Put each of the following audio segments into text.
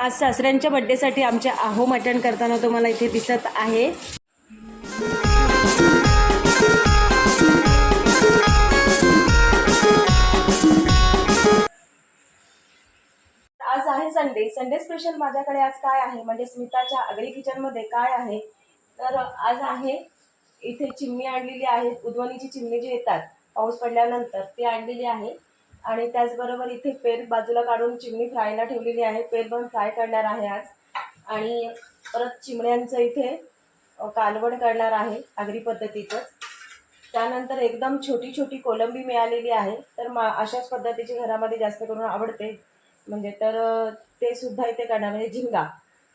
आज सासऱ्यांच्या बड्डेसाठी आमच्या आहो मटण करताना तुम्हाला इथे दिसत आहे. आज आहे संडे संडे स्पेशल माझ्याकडे आज काय आहे? म्हणजे स्मिताच्या अग्री किचनमध्ये काय आहे? तर आज आहे इथे चिमणी आणलेली आहे उद्वनीची चिमणी जी येतात पाऊस पडल्यानंतर ती आणलेली आहे. आणि त्याचबरोबर इथे पेर बाजूला काढून चिमणी फ्रायला ठेवलेली आहे. पेर पण फ्राय करणार आहे आज. आणि परत चिमण्यांचं इथे कालवण करणार आहे आगरी पद्धतीचं त्यानंतर एकदम छोटी छोटी कोलंबी मिळालेली आहे. तर मा अशाच पद्धतीची घरामध्ये जास्त करून आवडते. म्हणजे तर ते सुद्धा इथे करणार. म्हणजे झिंगा.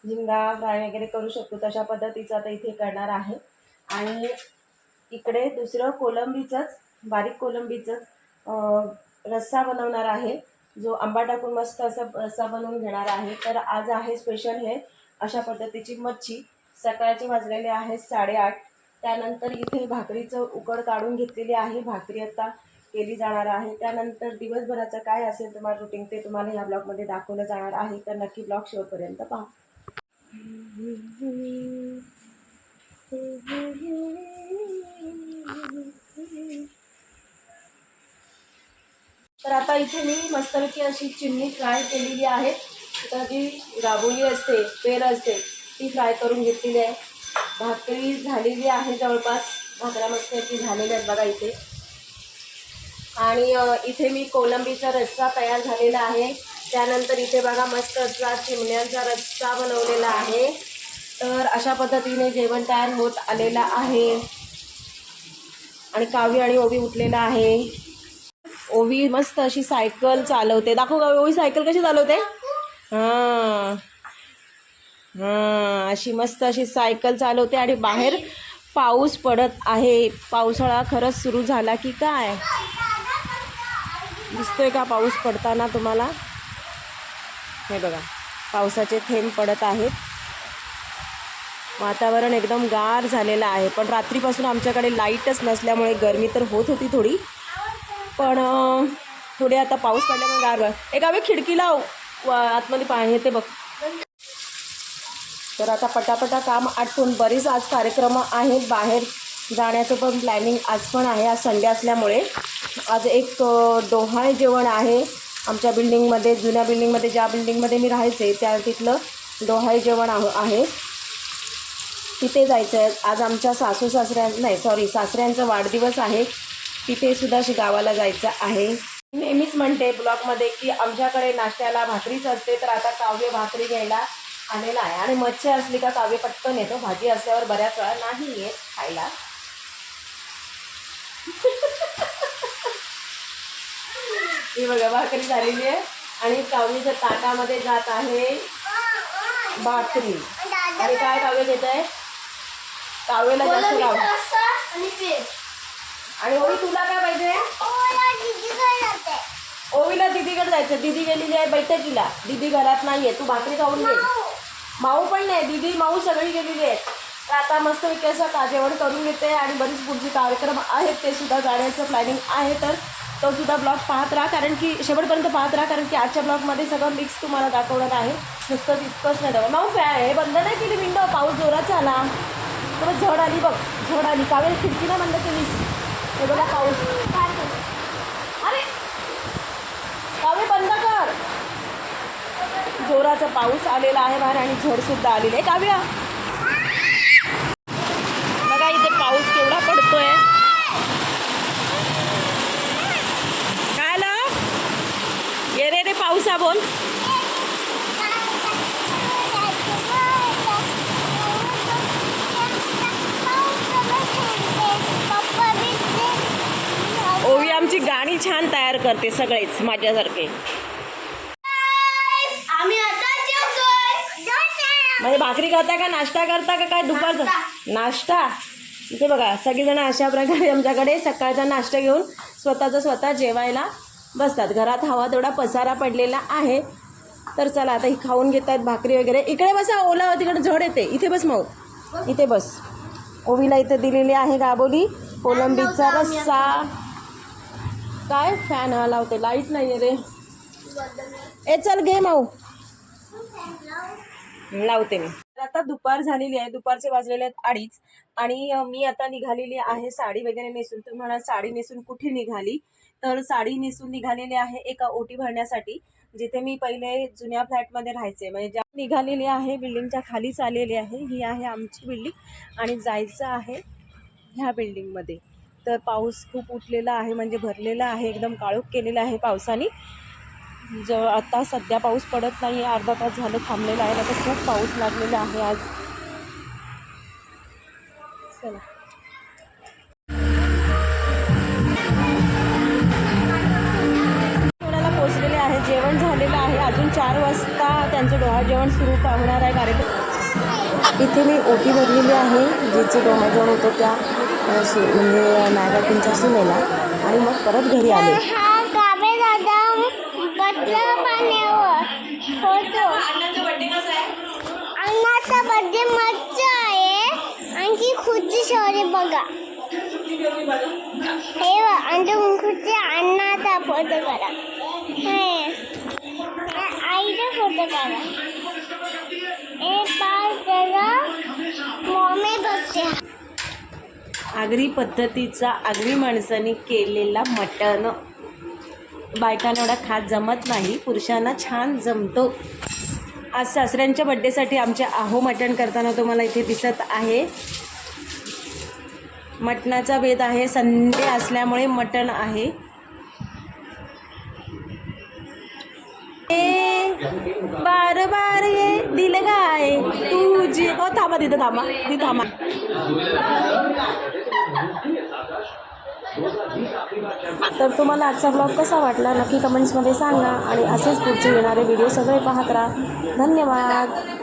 झिंगा फ्राय वगैरे करू शकतो. तशा पद्धतीचं आता इथे करणार आहे. आणि इकडे दुसरं कोलंबीचंच बारीक कोलंबीचंच रस्सा बनवणार आहे. जो आंबा टाकून मस्त असा रस्सा बनवून घेणार आहे. तर आज आहे स्पेशल हे अशा पद्धतीची मच्छी. सकाळचे वाजलेले आहे साडेआठ. त्यानंतर इथे भाकरीचं उकड काढून घेतलेली आहे. भाकरी आता केली जाणार आहे. त्यानंतर दिवसभराचं काय असेल तुम्हाला रुटीन ते तुम्हाला ह्या ब्लॉगमध्ये दाखवलं जाणार आहे. तर नक्की ब्लॉग शेवटपर्यंत पहा तर आता इथे मी मस्तपैकी अशी चिमणी फ्राय केलेली आहे. तर जी राबोली असते पेर असते ती फ्राय करून घेतलेली आहे. भाकरी झालेली आहे जवळपास. भाकऱ्या मस्तपैकी झालेल्या आहेत बघा इथे. आणि इथे मी कोलंबीचा रस्सा तयार झालेला आहे. त्यानंतर इथे बघा मस्त असा चिमण्यांचा रस्सा बनवलेला आहे. तर अशा पद्धतीने जेवण तयार होत आलेलं आहे. आणि कावी आणि ओबी उठलेला आहे. ओवी मस्त अशी सायकल चालवते. दाखव का ओवी सायकल कशी चालवते? हां. हां अशी मस्त अशी सायकल चालवते आणि बाहेर पाऊस पडत आहे. पावसाळा खरंच सुरू झाला की काय? दिसतोय का पाऊस पडताना तुम्हाला? हे बघा पावसाचे थेंब पडत आहेत. वातावरण एकदम गार झालेलं आहे. पण रात्रीपासून आमच्याकडे लाईटच नसल्यामुळे गरमी तर होत होती थोडी. पण थोडे आता पाऊस पडल्यामुळे गार गार. एक आम्ही खिडकीला आतमध्ये पाणी येते बघ. तर आता पटापटा काम आटपून बरीच आज कार्यक्रम आहेत. बाहेर जाण्याचं पण प्लॅनिंग आज पण आहे. आज संडे असल्यामुळे आज एक डोहाळे जेवण आहे. आमच्या बिल्डिंगमध्ये जुन्या बिल्डिंगमध्ये ज्या बिल्डिंगमध्ये मी राहायचे त्या तिथलं डोहाळे जेवण आहो आहे. तिथे जायचं आहे आज आमच्या सासू सासऱ्यां नाही सॉरी सासऱ्यांचा वाढदिवस आहे. तिथे सुद्धा शि- गावाला जायचं आहे. नेहमीच म्हणते ब्लॉगमध्ये की आमच्याकडे नाश्त्याला भाकरीच असते तर आता काव्य भाकरी घ्यायला आलेला आहे. आणि मच्छी असली का काव्य पटकन येतो. भाजी असल्यावर बऱ्याच वेळा नाही येत खायला. ही बघा भाकरी झालेली आहे. आणि काव्यच्या ताटामध्ये जात आहे भाकरी. आणि काय काव्य घेत आहे काव्यला जास्त आणि ओवी तुला काय पाहिजे? ओवीला दीदीकडे जायचं. दीदी गेलेली आहे बैठकीला. दीदी घरात नाहीये. तू भाकरी खाऊन घे. माऊ. पण नाही. दीदी माऊ सगळी गेलेली आहे तर आता मस्त असं का? जेवण करून घेते आणि बरीच पुढचे कार्यक्रम आहेत. ते सुद्धा जाण्याचं प्लॅनिंग आहे. तर तो सुद्धा ब्लॉग पाहत राहा. कारण की शेवटपर्यंत पाहत राहा. कारण की आजच्या ब्लॉगमध्ये सगळं मिक्स तुम्हाला दाखवणार आहे. नुसतंच इतकंच नाही दाखव माऊ काय हे बंद नाही केली विंडो पाऊस जोराचा आला तर झड आली बघ. झड आली. कावेरी खिडकीला बंद केलीस? हे बघा पाऊस अरे! कावे बंद कर. जोराचा पाऊस आलेला आहे बाहेर आणि झड सुद्धा आलेली आहे. काव्या! बघा इथे पाऊस केवढा पडतोय. काय ना ये रे रे पाऊसा बोल ओवी गाणी छान तयार करते सगळेच माझ्यासारखे. म्हणजे भाकरी करता का नाश्ता करता का काय दुपारचा नाश्ता. इथे बघा सगळेजण अशा प्रकारे आमच्याकडे सकाळचा नाश्ता घेऊन स्वतःचा स्वतः जेवायला बसतात. घरात हवा तेवढा पसारा पडलेला आहे. तर चला आता ही खाऊन घेतात भाकरी वगैरे. इकडे बसा ओला तिकडे झड येते. इथे बस मग इथे बस. ओवीला इथे दिलेली आहे गाबोली. कोलंबीचा रस्सा. काय फॅन हा लावते लाइट नाही आहे रे. ए चल घे माऊ. लावते मी. तर आता दुपार झालेली आहे. दुपारचे वाजलेले आहेत अडीच. आणि मी आता निघालेली आहे साडी वगैरे नेसून. तुम्ही म्हणाल साडी नेसून कुठे निघाली? तर साडी नेसून निघालेली आहे एका ओटी भरण्यासाठी जिथे मी पहिले जुन्या फ्लॅटमध्ये राहायचे. म्हणजे ज्या निघालेली आहे बिल्डिंगच्या खालीच आलेली आहे. ही आहे आमची बिल्डिंग आणि जायचं आहे ह्या बिल्डिंगमध्ये. तर पाऊस खूप उठलेला आहे म्हणजे भरलेला आहे एकदम काळोख केलेला आहे पावसाने. ज आता सध्या पाऊस पडत नाही आहे अर्धा तास झालं थांबलेला आहे आता खूप पाऊस लागलेला आहे आज. चला. पोचलेले आहे जेवण झालेलं आहे. अजून चार वाजता त्यांचं डोहा जेवण सुरू होणार आहे कार्यक्रम. इथे मी ओटी भरलेली आहे जिचं डोहा जेवण होतं त्या. सु म्हणजे नागाटींच्या सुनेला आणि मग परत घरी आले. मज्जा आहे. आणखी खुर्ची शौर्य बघा. हे बघ खुर्ची अण्णाचा फोटो करा हे. आईचा फोटो करा हे पाच जरा मम्मी बघते. आगरी पद्धतीचा आगरी माणसाने केलेला मटण. बायकांना एवढा खास जमत नाही पुरुषांना छान जमतो. आज सासऱ्यांच्या बड्डेसाठी आमच्या आहो मटण करताना तुम्हाला इथे दिसत आहे. मटणाचा वेद आहे संडे असल्यामुळे मटण आहे. ए, बार बार ये दिल गाय तुझी हो थांबा तिथं थांबा ती थांबा. तर तुम्हाला आजचा ब्लॉग कसा वाटला नक्की कमेंट्समध्ये सांगा आणि असेच पुढचे येणारे व्हिडिओ सगळे पाहत राहा. धन्यवाद.